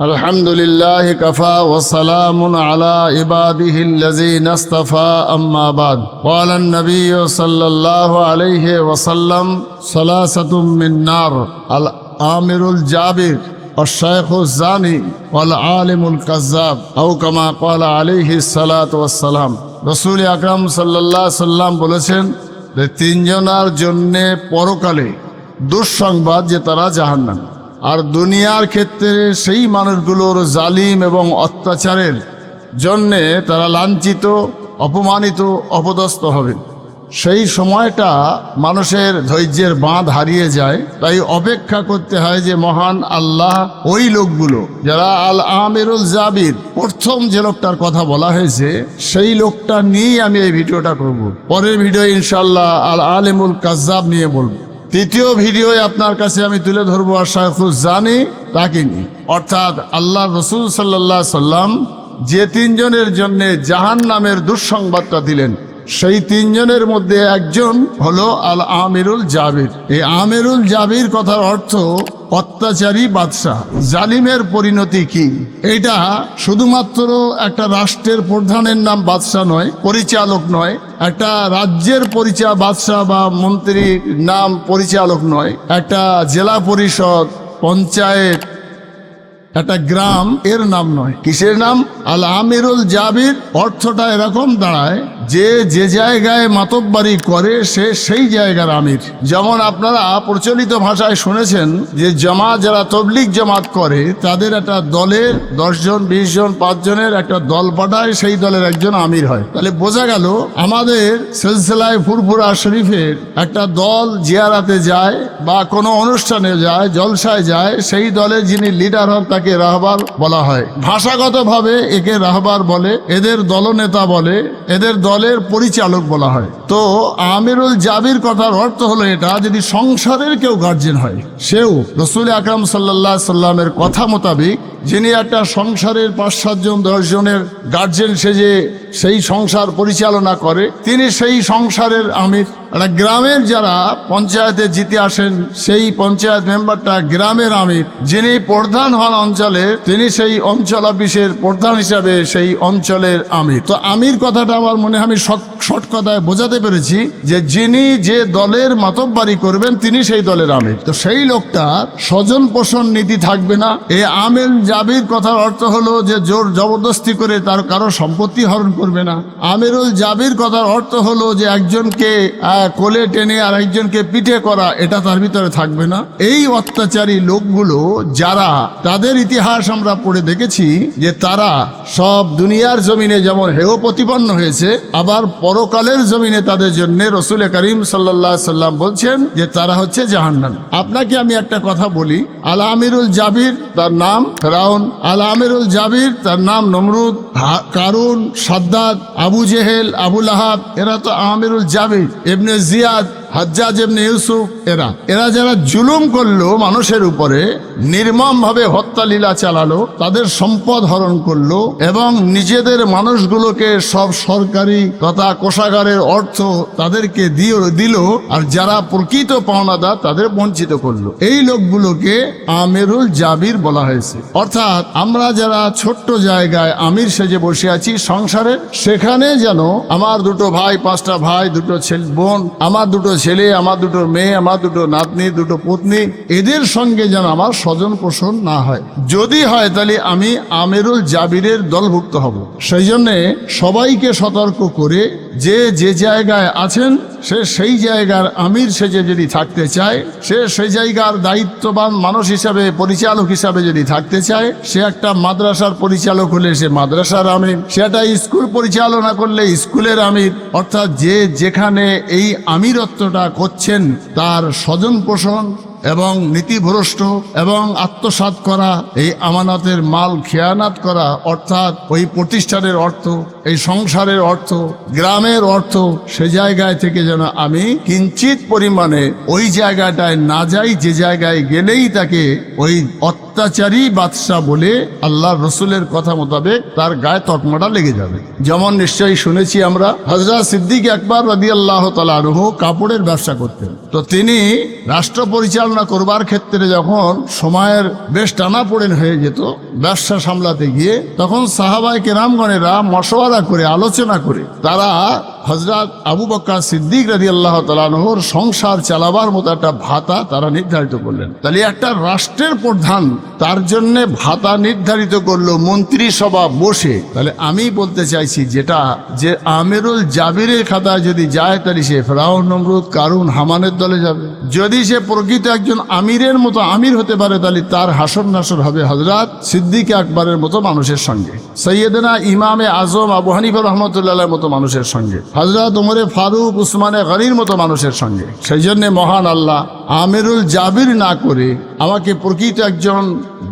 الحمد لله كفى وسلام على عباده الذين اصطفى أما بعد قال النبي صلى الله عليه وسلم ثلاثة من نار الآمر الجابر والشيخ الزاني والعالم الكذاب أو كما قال عليه الصلاة والسلام রসুল আকরাম সাল্লাহ সাল্লাম বলেছেন যে তিনজনার জন্যে পরকালে দুঃসংবাদ যে তারা জাহান্নাম আর দুনিয়ার ক্ষেত্রে সেই মানুষগুলোর জালিম এবং অত্যাচারের জন্যে তারা লাঞ্ছিত, অপমানিত, অপদস্থ হবে। সেই সময়টা মানুষের ধৈর্যের বাঁধ হারিয়ে যায়। তাই অপেক্ষা করতে হয় যে মহান আল্লাহ ওই লোকগুলো, যারা আল আমিরুল জাবির প্রথম যে লোকটার কথা বলা হয়েছে, সেই লোকটা নিয়েই আমি এই ভিডিওটা করব। পরের ভিডিও ইনশাল্লাহ আল আলিমুল কাজ্জাব নিয়ে বলব। তৃতীয় ভিডিওয় আপনার কাছে আমি তুলে ধরবো আর জানি রাখিনি অর্থাৎ আল্লাহ রসুল সাল্লাহ সাল্লাম যে তিনজনের জন্যে জাহান নামের দুঃসংবাদটা দিলেন। সেই তিনজনের মধ্যে একজন হলো আল আমিরুল জাবির। এই আমিরুল জাবির কথার অর্থ অত্যাচারী বাদশাহ। জালিমের পরিণতি কি? এটা শুধুমাত্র একটা রাষ্ট্রের প্রধানের নাম বাদশাহ নয়, পরিচালক নয়, একটা রাজ্যের পরিচয় বাদশাহ বা মন্ত্রীর নাম পরিচালক নয়, একটা জেলা পরিষদ, পঞ্চায়েত একটা গ্রাম, এর নাম নয়। কিসের নাম? আল আমিরুল জাবির, অর্থটা এরকম দাঁড়ায়, যে যে জায়গায় মাতব্বারি করে, সে সেই জায়গার আমির। যেমন আপনারা প্রচলিত ভাষায় শুনেছেন যে জামাত, যারা তবলিক জামাত করে, তাদের একটা দলের দশজন বিশ জন পাঁচজনের একটা দল পাঠায়, সেই দলের একজন আমির হয়। তাহলে বোঝা গেল, আমাদের সিলসিলায় ফুরফুরা শরীফের একটা দল জিয়ারাতে যায়, বা কোনো অনুষ্ঠানে যায়, জলসায় যায়, সেই দলের যিনি লিডার হন, তাকে রাহবার বলা হয়। ভাষাগতভাবে একে রাহবার বলে, এদের দলনেতা বলে, এদের দলের পরিচালক বলা হয়। তো আমিরুল জাবির কথার অর্থ হলো এটা, যদি সংসারের কেউ গার্জেন হয়, সেও রসুল আকরাম সাল্লাহ সাল্লামের কথা মোতাবিক যিনি একটা সংসারের পাঁচ সাতজন দশজনের গার্জেন সেজে সেই সংসার পরিচালনা করে, তিনি সেই সংসারের আমির। একটা গ্রামের যারা পঞ্চায়েতে জিতে আসেন, সেই পঞ্চায়েত মেম্বারটা গ্রামের আমির যিনি প্রধান হন অঞ্চলে, তিনি সেই অঞ্চল অফিসের প্রধান হিসাবে সেই অঞ্চলের আমির তো আমির কথাটা আমার মনে আমি শর্ট কথায় বোঝাতে পেরেছি যে যিনি যে দলের মাতব্বারি করবেন, তিনি সেই দলের আমির। তো সেই লোকটা স্বজন পোষণ নীতি থাকবে না। এই আমেল জাবির কথার অর্থ হলো যে জোর জবরদস্তি করে তার কারও সম্পত্তি হরণ করবে না। আমিরুল জাবির কথার অর্থ হলো যে একজনকে কোলে টেনে আর একজনকে পিঠে করা, এটা তার ভিতরে থাকবে না। এই অত্যাচারী লোকগুলো, যারা তাদের ইতিহাস আমরা পড়ে দেখেছি, যে তারা সব দুনিয়ার জমিনে যেমন হেয় প্রতিপন্ন হয়েছে, আবার পরকালের জমিনে তাদের জন্য রসুল করিম সাল্লাহ সাল্লাম বলছেন যে তারা হচ্ছে জাহান্নাম। আপনাকে আমি একটা কথা বলি, আল আমিরুল জাবির, তার নাম ফেরাউন, আল আমিরুল জাবির, তার নাম নমরুদ কারুন, সাদ্দাদ, আবু জেহেল আবুল আহাব এরা তো আমিরুল জাবির এমনি জিয়াদ হাজ্জাজ এমনি ইউসুফ, এরা। এরা যারা জুলুম করল মানুষের উপরে, নির্মমভাবে হত্যা লীলা চালালো, তাদের সম্পদ হরণ করল এবং নিজেদের মানুষগুলোকে সব সরকারি তথা কোষাগারের অর্থ তাদেরকে দিয়ে দিল আর যারা প্রকৃত পাওনাদার তাদের বঞ্চিত করল। এই লোকগুলোকে আমেরুল জাবির বলা হয়েছে। অর্থাৎ আমরা যারা ছোট্ট জায়গায় আমির সেজে বসে আছি সংসারে, সেখানে যেন আমার দুটো ভাই, পাঁচটা ভাই, দুটো ছেলে, বোন, আমার দুটো ছেলে, আমার দুটো মেয়ে, আমার দুটো নাতনি, দুটো পত্নী, এদের সঙ্গে যেন আমার স্বজন পোষণ না হয়। যদি হয় তাহলে আমি আমেরুল জাবিরের দলভুক্ত হব। সেই জন্যে সবাইকে সতর্ক করে যে যে জায়গায় আছেন, সে সেই জায়গার আমির সেজে যদি থাকতে চায়, সে সেই জায়গার দায়িত্ববান মানুষ হিসাবে, পরিচালক হিসাবে যদি থাকতে চায়, সে একটা মাদ্রাসার পরিচালক হলে সে মাদ্রাসার আমির, সে একটা স্কুল পরিচালনা করলে স্কুলের আমির। অর্থাৎ যে যেখানে এই আমিরত্বটা করছেন, তার স্বজন পোষণ এবং নীতিভ্রষ্ট এবং আত্মসাত করা, এই আমানতের মাল খেয়ানাত করা, অর্থাৎ ওই প্রতিষ্ঠানের অর্থ, এই সংসারের অর্থ, গ্রামের অর্থ, সে জায়গায় থেকে যেন আমি কিঞ্চিত পরিমাণে ওই জায়গাটায় না যাই, যে জায়গায় গেলেই তাকে ওই অত্য অত্যাচারী বাদশাহ বলে আল্লাহ রসুলের কথা মোতাবেক তার গায়ে তকমাটা লেগে যাবে। যেমন নিশ্চয়ই শুনেছি আমরা হজরত সিদ্দিক একবার রাদি আল্লাহ তালু কাপড়ের ব্যবসা করতেন। তো তিনি রাষ্ট্র পরিচালনা করবার ক্ষেত্রে যখন সময়ের বেশ টানাপোড়েন হয়ে যেত, ব্যবসা সামলাতে গিয়ে, তখন সাহাবাই কেরামগণেরা মশওয়ারা করে, আলোচনা করে, তারা হজরত আবু বক্কা সিদ্দিক রাজি আল্লাহ তালানহর সংসার চালাবার মতো একটা ভাতা তারা নির্ধারিত করলেন। তাহলে একটা রাষ্ট্রের প্রধান, তার জন্য ভাতা নির্ধারিত করল মন্ত্রিসভা বসে। তাহলে আমি বলতে চাইছি যেটা, যে আমেরুল জাবিরের খাতায় যদি যায়, তাহলে সে ফেরাউন, নমরুদ, কারুন, হামানের দলে যাবে। যদি সে প্রকৃত একজন আমিরের মতো আমির হতে পারে, তাহলে তার হাসর নাসর হবে হজরত সিদ্দিক আকবরের মতো মানুষের সঙ্গে। সৈয়দনা ইমামে আজম আবু হানিফা রহমতুল্লাহ মতো মানুষের সঙ্গে। হজরত ওমরে ফারুক উসমানে গরির মতো মানুষের সঙ্গে। সেই জন্যে মহান আল্লাহ আমিরুল জাবির না করে আমাকে প্রকৃত একজন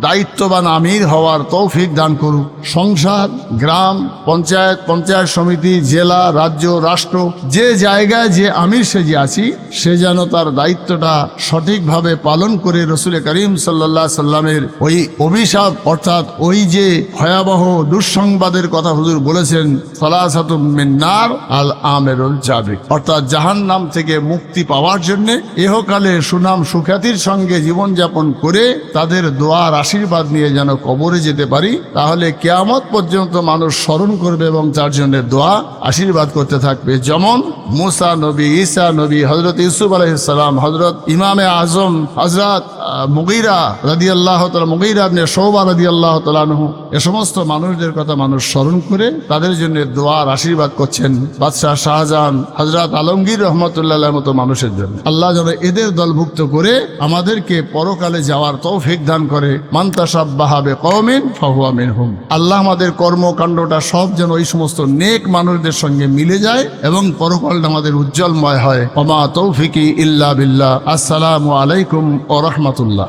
দায়িত্ববান আমির হওয়ার তৌফিক দান করুক। সংসার গ্রাম, পঞ্চায়েত পঞ্চায়েত সমিতি, জেলা, রাজ্য, রাষ্ট্র, যে জায়গায় যে আমির সেজে আছি, সে যেন তার দায়িত্বটা সঠিকভাবে পালন করে রসুল করিম সাল্লাহ সাল্লামের ওই অভিশাপ, অর্থাৎ ওই যে ভয়াবহ দুঃসংবাদের কথা হুজুর বলেছেন, সালাসাতুম মিন্নার আল আমেরুল জাবিক অর্থাৎ জাহান নাম থেকে মুক্তি পাওয়ার জন্য, এহকালে সুনাম সুখ্যাতির সঙ্গে জীবনযাপন করে তাদের দোয়ার আশীর্বাদ নিয়ে যেন কবরে যেতে পারি, তাহলে কেয়ামত পর্যন্ত মানুষ স্মরণ করবে এবং তার জন্য দোয়া, আশীর্বাদ করতে থাকবে। যেমন মুসা নবী, ঈসা নবী হজরত ইউসুফ আলহিসাম হজরত ইমামে আজম হজরত মুগিরা রাদি আল্লাহ তালা মুগিরা আপনি সৌবা রাদি আল্লাহ তালানহ এ সমস্ত মানুষদের কথা মানুষ স্মরণ করে তাদের জন্য দোয়ার আশীর্বাদ করছেন বাদশাহ শাহজাহান হজরত আলমগীর রহমতুল্লাহ মতো মানুষের জন্য। আল্লাহ যেন এদের দলভুক্ত করে আমাদেরকে পরকালে যাওয়ার তৌফিক দান করে। মান্তাসাব বাহাবে কওমিন ফাহুয়া মিনহুম। আল্লাহ আমাদের কর্মকাণ্ডটা সব যেন ওই সমস্ত নেক মানুষদের সঙ্গে মিলে যায় এবং পরকালটা আমাদের উজ্জ্বলময় হয়। অমা তৌফিকি ইল্লা বিল্লাহ। আসসালামু আলাইকুম ও রহমতুল্লাহ।